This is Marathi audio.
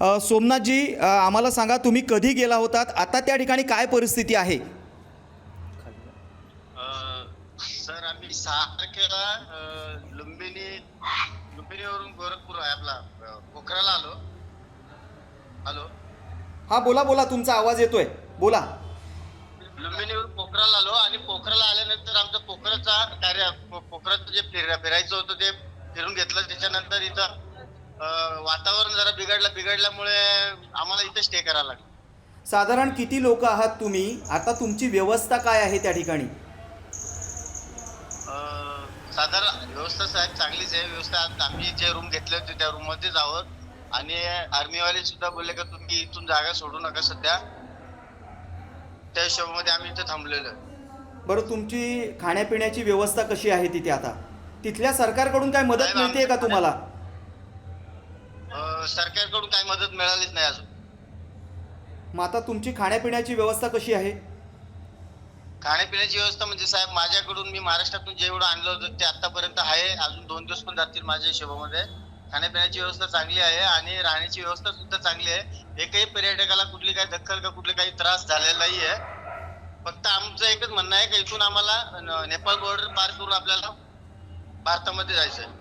सोमनाथजी आम्हाला सांगा तुम्ही कधी गेला होतात? आता त्या ठिकाणी काय परिस्थिती आहे? सर आम्ही सहा तारखेला लुंबिनी लुंबिनीवरून गोरखपूर आहे आपला पोखराला आलो. हॅलो? हा बोला बोला तुमचा आवाज येतोय. बोला. लुंबिनीवरून पोखराला आलो आणि पोखराला आल्यानंतर आमचं पोखराचा कार्य पोखराचं जे फिर फिरायचं होतं ते फिरून घेतलं. त्याच्यानंतर इथं वातावरण जरा बिघडलं बिघडल्यामुळे आम्हाला इथं स्टे करायला लागलं. साधारण किती लोक आहात तुम्ही? आता तुमची व्यवस्था काय आहे त्या ठिकाणी? साधारण व्यवस्था साहेब चांगलीच आहे. व्यवस्था आम- आम्ही जे रूम घेतले होते त्या रूम मध्येच आहोत. आणि आर्मीवाले सुद्धा बोलले का तुम्ही इथून जागा सोडू नका सध्या. त्या हिशोबामध्ये आम्ही इथे थांबलेलो आहे. बरं तुमची खाण्यापिण्याची व्यवस्था कशी आहे तिथे आता? तिथल्या सरकारकडून काय मदत साहेब, मिळते का आमच्या तुम्हाला? सरकारकडून काही मदत मिळालीच नाही अजून. मग आता तुमची खाण्यापिण्याची व्यवस्था कशी आहे? खाण्यापिण्याची व्यवस्था म्हणजे साहेब माझ्याकडून मी महाराष्ट्रातून जेवढं आणलं होतं ते आतापर्यंत आहे. अजून दोन दिवस पण जातील माझ्या हिशोबामध्ये. खाण्यापिण्याची व्यवस्था चांगली आहे आणि राहण्याची व्यवस्था सुद्धा चांगली आहे. एकही पर्यटकाला कुठली काही दखल का कुठले काही त्रास झालेला नाही आहे फक्त आमचं एकच म्हणणं आहे की इथून आम्हाला नेपाळ बॉर्डर पार करून आपल्याला भारतामध्ये जायचं आहे